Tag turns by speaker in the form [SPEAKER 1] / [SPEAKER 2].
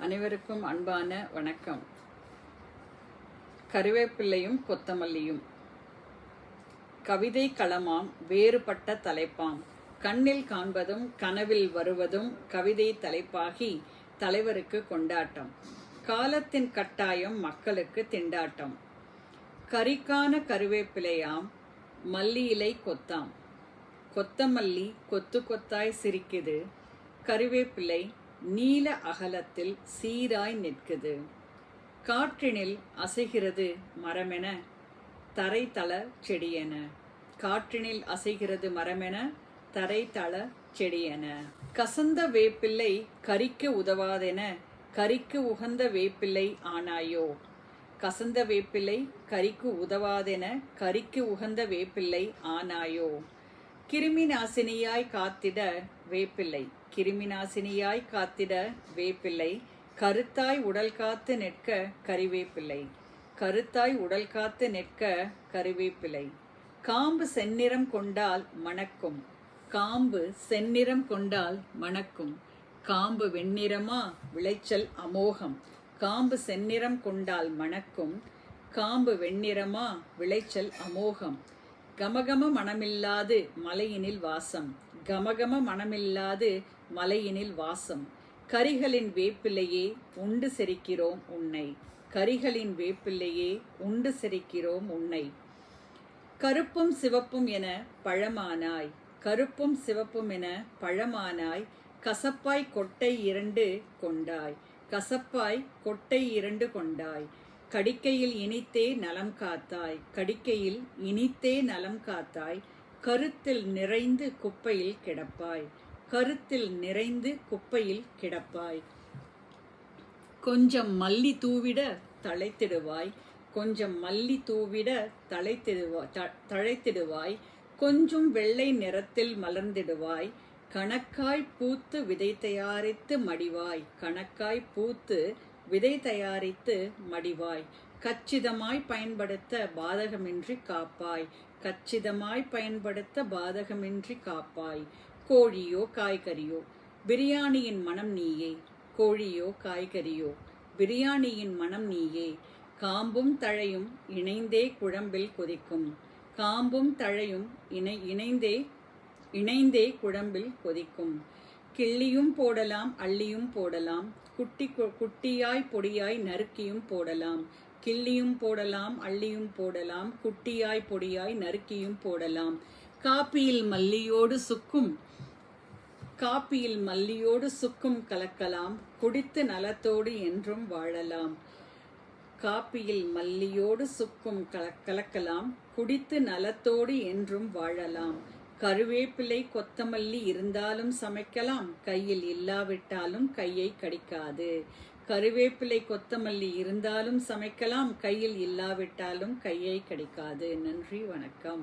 [SPEAKER 1] அனைவருக்கும் அன்பான வணக்கம். கருவேப்பிள்ளையும் கொத்தமல்லியும். கவிதை களமாம் வேறுபட்ட தலைப்பாம். கண்ணில் காண்பதும் கனவில் வருவதும் கவிதை தலைப்பாகி தலைவருக்கு கொண்டாட்டம். காலத்தின் கட்டாயம் மக்களுக்கு திண்டாட்டம். கரிக்கான கருவேப்பிலையாம் மல்லி இலை கொத்தாம். கொத்தமல்லி கொத்து கொத்தாய் சிரிக்குது. கருவேப்பிலை நீல அகலத்தில் சீராய் நிற்குது. காற்றினில் அசைகிறது மரமென தரைத்தள செடியென. காற்றினில் அசைகிறது மரமென தரைத்தள செடியென. கசந்த வேப்பிள்ளை கரிக்கு உதவாதென கரிக்கு உகந்த வேப்பிள்ளை ஆனாயோ? கசந்த வேப்பிள்ளை கரிக்கு உதவாதென கரிக்கு உகந்த வேப்பிள்ளை ஆனாயோ? கிருமி நாசினியாய் காத்திட வேப்பிள்ளை. கிருமி நாசினியாய் காத்திட வேப்பிள்ளை. கருத்தாய் உடல் காத்து நிற்க கறிவேப்பிள்ளை கருத்தாய் உடல் காத்து நிற்க கறிவேப்பிள்ளை காம்பு செந்நிறம் கொண்டால் மணக்கும். காம்பு செந்நிறம் கொண்டால் மணக்கும். காம்பு வெண்ணிறமா விளைச்சல் அமோகம். காம்பு செந்நிறம் கொண்டால் மணக்கும். காம்பு வெண்ணிறமா விளைச்சல் அமோகம். கமகம மனமில்லாது மலையினில் வாசம். கமகம மனமில்லாது மலையினில் வாசம். கரிகளின் வேப்பிலையே உண்டு செரிக்கிறோம் உன்னை. கரிகளின் வேப்பிலையே உண்டு செரிக்கிறோம் உன்னை. கருப்பும் சிவப்பும் என பழமானாய். கருப்பும் சிவப்பும் என பழமானாய். கசப்பாய் கொட்டை இரண்டு கொண்டாய். கசப்பாய் கொட்டை இரண்டு கொண்டாய். கடிக்கையில் இனித்தே நலம் காத்தாய் கடிக்கையில் இனித்தே நலம் காத்தாய் கருத்தில் நிறைந்து குப்பையில் கிடப்பாய் கருத்தில் நிறைந்து குப்பையில் கிடப்பாய். கொஞ்சம் மல்லி தூவிட தழைத்திடுவாய் கொஞ்சம் மல்லி தூவிட தழைத்திடுவா தழைத்திடுவாய் கொஞ்சம் வெள்ளை நிறத்தில் மலர்ந்திடுவாய் கணக்காய் பூத்து விதை தயாரித்து மடிவாய் கணக்காய் பூத்து விதை தயாரித்து மடிவாய். கச்சிதமாய் பயன்படுத்த பாதகமின்றி காப்பாய். கச்சிதமாய் பயன்படுத்த பாதகமின்றி காப்பாய். கோழியோ காய்கறியோ பிரியாணியின் மனம் நீயே. கோழியோ காய்கறியோ பிரியாணியின் மனம் நீயே. காம்பும் தழையும் இணைந்தே குழம்பில் கொதிக்கும். காம்பும் தழையும் இணை இணைந்தே இணைந்தே குழம்பில் கொதிக்கும். கிள்ளியும் போடலாம் அள்ளியும் போடலாம். குட்டி குட்டியாய் பொடியாய் நறுக்கியும் போடலாம். கிள்ளியும் போடலாம் அள்ளியும் போடலாம். குட்டியாய் பொடியாய் நறுக்கியும் போடலாம். காப்பியில் மல்லியோடு சுக்கும் காப்பியில் மல்லியோடு சுக்கும் கலக்கலாம். குடித்து நலத்தோடு என்றும் வாழலாம். காப்பியில் மல்லியோடு சுக்கும் கலக்கலாம். குடித்து நலத்தோடு என்றும் வாழலாம். கருவேப்பிலை கொத்தமல்லி இருந்தாலும் சமைக்கலாம் கையில் இல்லாவிட்டாலும் கையை கடிக்காது. கருவேப்பிலை கொத்தமல்லி இருந்தாலும் சமைக்கலாம் கையில் இல்லாவிட்டாலும் கையை கடிக்காது. நன்றி வணக்கம்.